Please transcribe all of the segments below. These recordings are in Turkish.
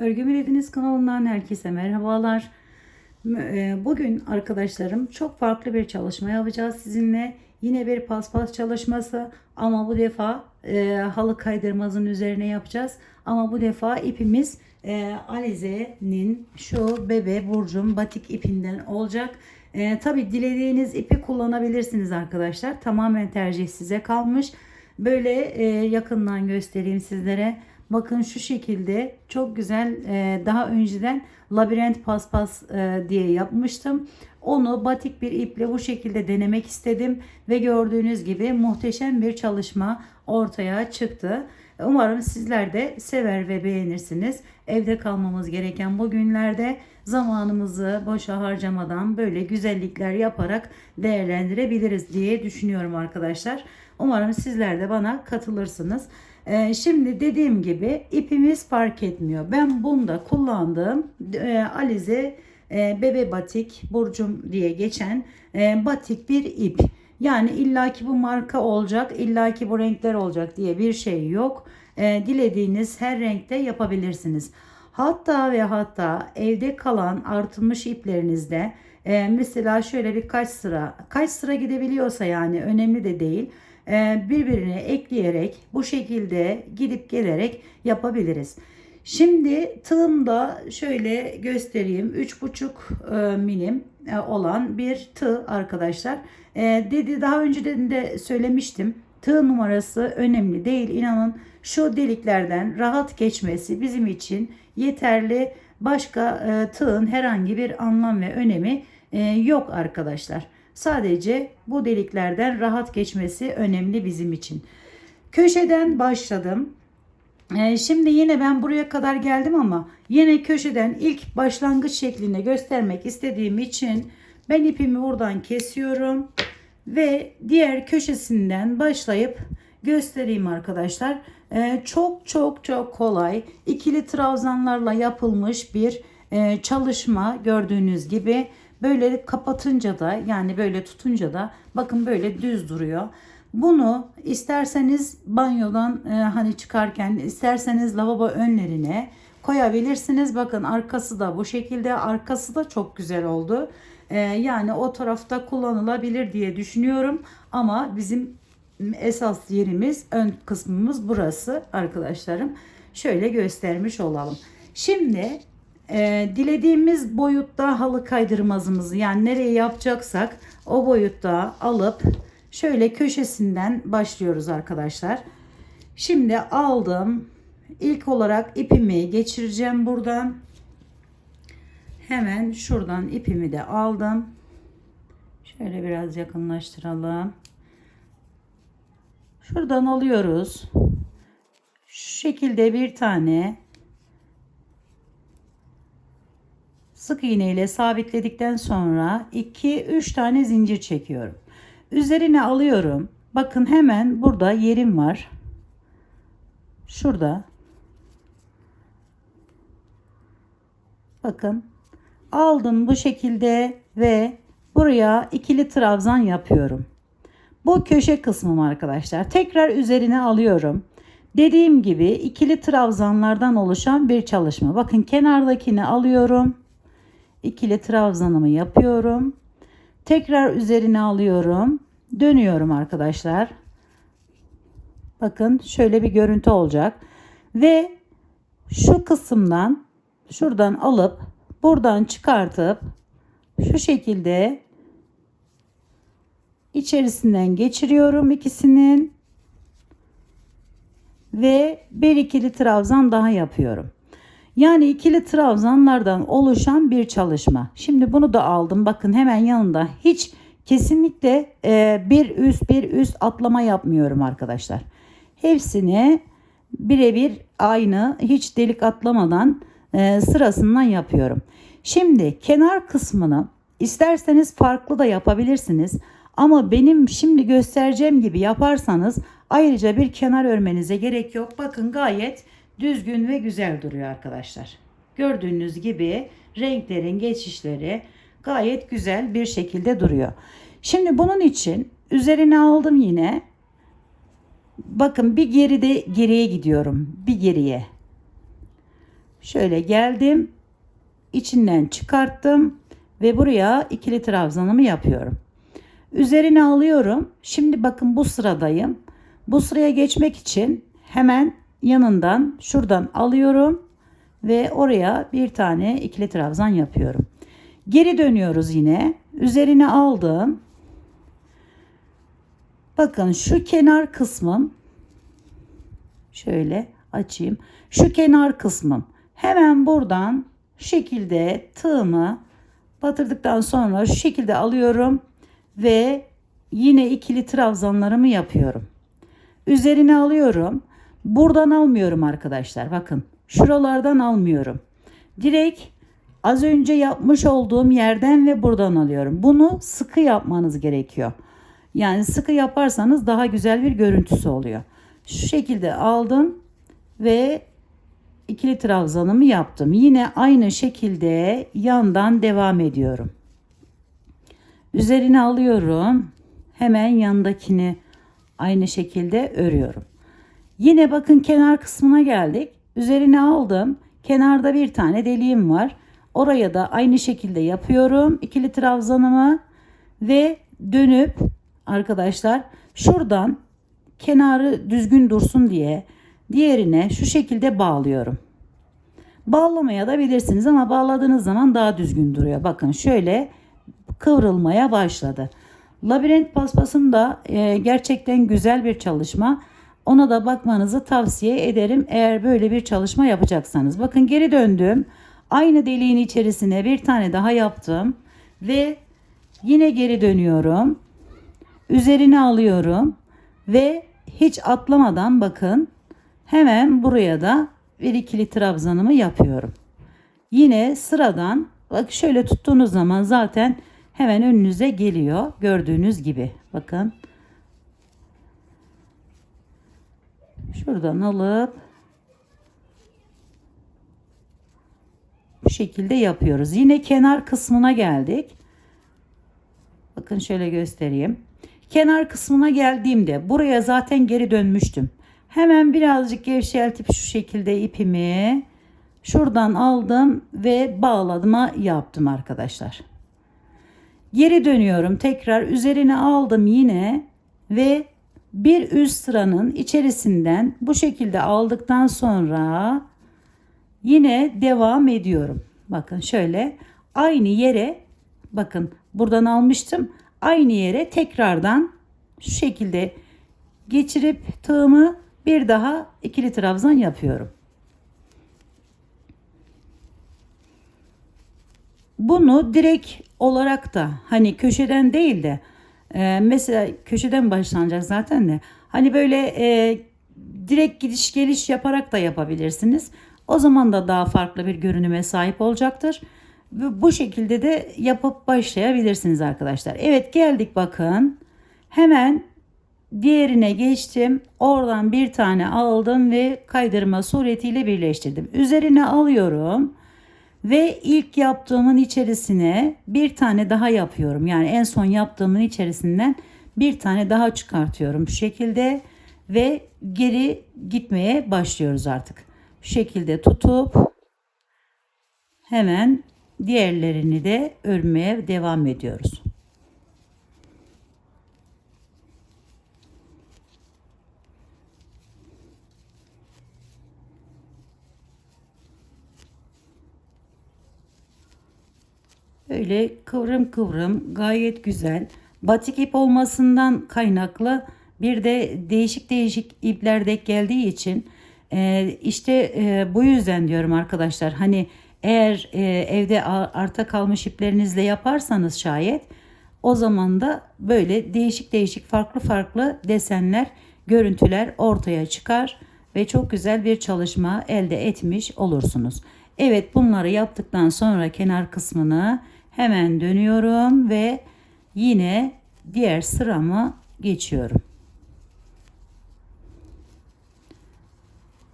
Örgü Mürediniz kanalından herkese merhabalar. E, Bugün arkadaşlarım çok farklı bir çalışma yapacağız sizinle. Yine bir paspas çalışması ama bu defa e, halı kaydırmazın üzerine yapacağız. Ama bu defa ipimiz e, Alize'nin şu bebe burcum batik ipinden olacak. E, Tabi dilediğiniz ipi kullanabilirsiniz arkadaşlar. Tamamen tercih size kalmış. Böyle e, yakından göstereyim sizlere. Bakın şu şekilde çok güzel e, daha önceden labirent paspas e, diye yapmıştım. Onu batik bir iple bu şekilde denemek istedim ve gördüğünüz gibi muhteşem bir çalışma ortaya çıktı. Umarım sizler de sever ve beğenirsiniz. Evde kalmamız gereken bu günlerde zamanımızı boşa harcamadan böyle güzellikler yaparak değerlendirebiliriz diye düşünüyorum arkadaşlar. Umarım sizler de bana katılırsınız. Ee, şimdi dediğim gibi ipimiz fark etmiyor. Ben bunda kullandığım e, Alize e, Bebe Batik Burcum diye geçen e, batik bir ip. Yani illaki bu marka olacak, illaki bu renkler olacak diye bir şey yok. Dilediğiniz her renkte yapabilirsiniz. Hatta ve hatta evde kalan artılmış iplerinizde mesela şöyle birkaç sıra, kaç sıra gidebiliyorsa yani önemli de değil birbirine ekleyerek bu şekilde gidip gelerek yapabiliriz. Şimdi tığımda şöyle göstereyim 3,5 e, milim e, olan bir tığ arkadaşlar. E, dedi daha önceden de söylemiştim. Tığ numarası önemli değil. İnanın şu deliklerden rahat geçmesi bizim için yeterli. Başka e, tığın herhangi bir anlam ve önemi e, yok arkadaşlar. Sadece bu deliklerden rahat geçmesi önemli bizim için. Köşeden başladım. Ee, şimdi yine ben buraya kadar geldim ama yine köşeden ilk başlangıç şeklinde göstermek istediğim için ben ipimi buradan kesiyorum ve diğer köşesinden başlayıp göstereyim arkadaşlar. Ee, çok çok çok kolay ikili trabzanlarla yapılmış bir e, çalışma gördüğünüz gibi böyle kapatınca da yani böyle tutunca da bakın böyle düz duruyor. Bunu isterseniz banyodan e, hani çıkarken isterseniz lavabo önlerine koyabilirsiniz. Bakın arkası da bu şekilde arkası da çok güzel oldu. E, yani o tarafta kullanılabilir diye düşünüyorum. Ama bizim esas yerimiz ön kısmımız burası arkadaşlarım. Şöyle göstermiş olalım. Şimdi e, dilediğimiz boyutta halı kaydırmazımızı yani nereye yapacaksak o boyutta alıp şöyle köşesinden başlıyoruz arkadaşlar. Şimdi aldım. İlk olarak ipimi geçireceğim buradan. Hemen şuradan ipimi de aldım. Şöyle biraz yakınlaştıralım. Şuradan alıyoruz. Şu şekilde bir tane sık iğne ile sabitledikten sonra 2-3 tane zincir çekiyorum. Üzerine alıyorum. Bakın hemen burada yerim var. Şurada. Bakın aldım bu şekilde ve buraya ikili trabzan yapıyorum. Bu köşe kısmım arkadaşlar. Tekrar üzerine alıyorum. Dediğim gibi ikili trabzanlardan oluşan bir çalışma. Bakın kenardakini alıyorum. İkili trabzanımı yapıyorum. Tekrar üzerine alıyorum. Dönüyorum arkadaşlar. Bakın şöyle bir görüntü olacak. Ve şu kısımdan şuradan alıp buradan çıkartıp şu şekilde içerisinden geçiriyorum ikisinin ve bir ikili trabzan daha yapıyorum. Yani ikili trabzanlardan oluşan bir çalışma. Şimdi bunu da aldım. Bakın hemen yanında hiç kesinlikle e, bir üst bir üst atlama yapmıyorum arkadaşlar. Hepsini birebir aynı hiç delik atlamadan e, sırasından yapıyorum. Şimdi kenar kısmını isterseniz farklı da yapabilirsiniz. Ama benim şimdi göstereceğim gibi yaparsanız ayrıca bir kenar örmenize gerek yok. Bakın gayet düzgün ve güzel duruyor arkadaşlar. Gördüğünüz gibi renklerin geçişleri gayet güzel bir şekilde duruyor. Şimdi bunun için üzerine aldım yine. Bakın bir geride geriye gidiyorum. Bir geriye. Şöyle geldim. içinden çıkarttım ve buraya ikili trabzanımı yapıyorum. Üzerine alıyorum. Şimdi bakın bu sıradayım. Bu sıraya geçmek için hemen yanından şuradan alıyorum ve oraya bir tane ikili trabzan yapıyorum. Geri dönüyoruz yine. Üzerine aldım. Bakın şu kenar kısmım şöyle açayım. Şu kenar kısmım hemen buradan şekilde tığımı batırdıktan sonra şu şekilde alıyorum ve yine ikili trabzanlarımı yapıyorum. Üzerine alıyorum. Buradan almıyorum arkadaşlar. Bakın şuralardan almıyorum. Direkt az önce yapmış olduğum yerden ve buradan alıyorum. Bunu sıkı yapmanız gerekiyor. Yani sıkı yaparsanız daha güzel bir görüntüsü oluyor. Şu şekilde aldım ve ikili trabzanımı yaptım. Yine aynı şekilde yandan devam ediyorum. Üzerine alıyorum. Hemen yandakini aynı şekilde örüyorum. Yine bakın kenar kısmına geldik. Üzerine aldım. Kenarda bir tane deliğim var. Oraya da aynı şekilde yapıyorum. ikili trabzanımı ve dönüp arkadaşlar şuradan kenarı düzgün dursun diye diğerine şu şekilde bağlıyorum. Bağlamaya da bilirsiniz ama bağladığınız zaman daha düzgün duruyor. Bakın şöyle kıvrılmaya başladı. Labirent paspasım da e, gerçekten güzel bir çalışma. Ona da bakmanızı tavsiye ederim eğer böyle bir çalışma yapacaksanız. Bakın geri döndüm. Aynı deliğin içerisine bir tane daha yaptım ve yine geri dönüyorum. Üzerine alıyorum ve hiç atlamadan bakın hemen buraya da bir ikili trabzanımı yapıyorum. Yine sıradan bak şöyle tuttuğunuz zaman zaten hemen önünüze geliyor gördüğünüz gibi. Bakın şuradan alıp bu şekilde yapıyoruz. Yine kenar kısmına geldik. Bakın şöyle göstereyim. Kenar kısmına geldiğimde buraya zaten geri dönmüştüm. Hemen birazcık gevşeltip şu şekilde ipimi şuradan aldım ve bağladıma yaptım arkadaşlar. Geri dönüyorum tekrar üzerine aldım yine ve bir üst sıranın içerisinden bu şekilde aldıktan sonra yine devam ediyorum. Bakın şöyle aynı yere bakın buradan almıştım. Aynı yere tekrardan şu şekilde geçirip tığımı bir daha ikili trabzan yapıyorum. Bunu direkt olarak da hani köşeden değil de e, mesela köşeden başlanacak zaten de hani böyle e, direkt gidiş geliş yaparak da yapabilirsiniz. O zaman da daha farklı bir görünüme sahip olacaktır. Bu şekilde de yapıp başlayabilirsiniz arkadaşlar. Evet geldik bakın. Hemen diğerine geçtim. Oradan bir tane aldım ve kaydırma suretiyle birleştirdim. Üzerine alıyorum. Ve ilk yaptığımın içerisine bir tane daha yapıyorum. Yani en son yaptığımın içerisinden bir tane daha çıkartıyorum şu şekilde ve geri gitmeye başlıyoruz artık. Şu şekilde tutup hemen diğerlerini de örmeye devam ediyoruz. Böyle kıvrım kıvrım gayet güzel. Batik ip olmasından kaynaklı bir de değişik değişik ipler denk geldiği için e, işte e, bu yüzden diyorum arkadaşlar hani eğer e, evde arta kalmış iplerinizle yaparsanız şayet o zaman da böyle değişik değişik farklı farklı desenler, görüntüler ortaya çıkar ve çok güzel bir çalışma elde etmiş olursunuz. Evet bunları yaptıktan sonra kenar kısmını hemen dönüyorum ve yine diğer sıramı geçiyorum.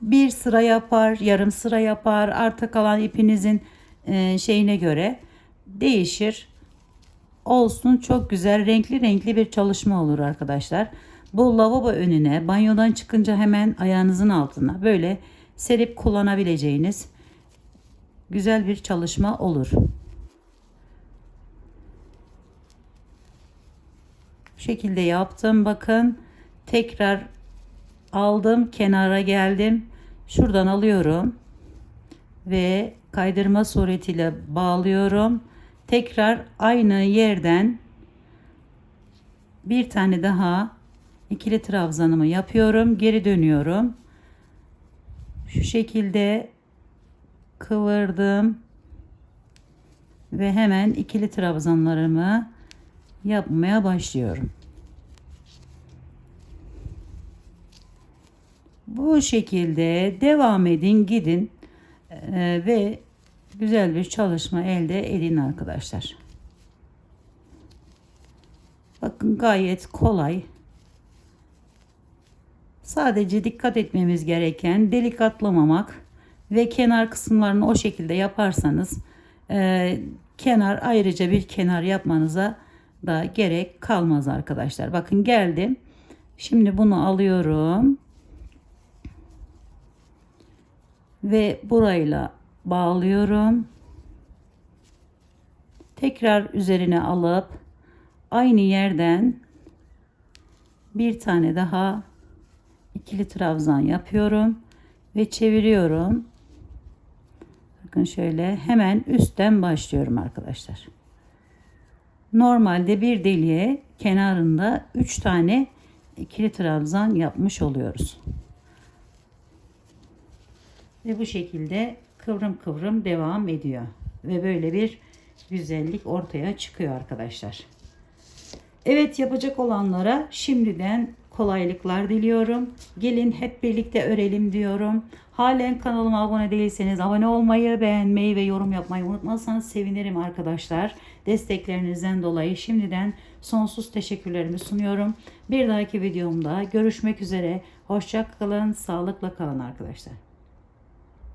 Bir sıra yapar, yarım sıra yapar, arta kalan ipinizin e, şeyine göre değişir. Olsun çok güzel renkli renkli bir çalışma olur arkadaşlar. Bu lavabo önüne banyodan çıkınca hemen ayağınızın altına böyle serip kullanabileceğiniz güzel bir çalışma olur. Bu şekilde yaptım. Bakın tekrar aldım kenara geldim. Şuradan alıyorum ve kaydırma suretiyle bağlıyorum. Tekrar aynı yerden bir tane daha ikili trabzanımı yapıyorum. Geri dönüyorum. Şu şekilde kıvırdım ve hemen ikili trabzanlarımı yapmaya başlıyorum. Bu şekilde devam edin, gidin eee, ve güzel bir çalışma elde edin arkadaşlar. Bakın gayet kolay. Sadece dikkat etmemiz gereken delik atlamamak ve kenar kısımlarını o şekilde yaparsanız eee, kenar ayrıca bir kenar yapmanıza da gerek kalmaz arkadaşlar. Bakın geldim. Şimdi bunu alıyorum. Ve burayla bağlıyorum. Tekrar üzerine alıp aynı yerden bir tane daha ikili trabzan yapıyorum ve çeviriyorum. Bakın şöyle hemen üstten başlıyorum arkadaşlar. Normalde bir deliğe kenarında 3 tane ikili trabzan yapmış oluyoruz. Ve bu şekilde kıvrım kıvrım devam ediyor. Ve böyle bir güzellik ortaya çıkıyor arkadaşlar. Evet yapacak olanlara şimdiden kolaylıklar diliyorum. Gelin hep birlikte örelim diyorum. Halen kanalıma abone değilseniz abone olmayı, beğenmeyi ve yorum yapmayı unutmazsanız sevinirim arkadaşlar. Desteklerinizden dolayı şimdiden sonsuz teşekkürlerimi sunuyorum. Bir dahaki videomda görüşmek üzere. Hoşça kalın, sağlıkla kalın arkadaşlar.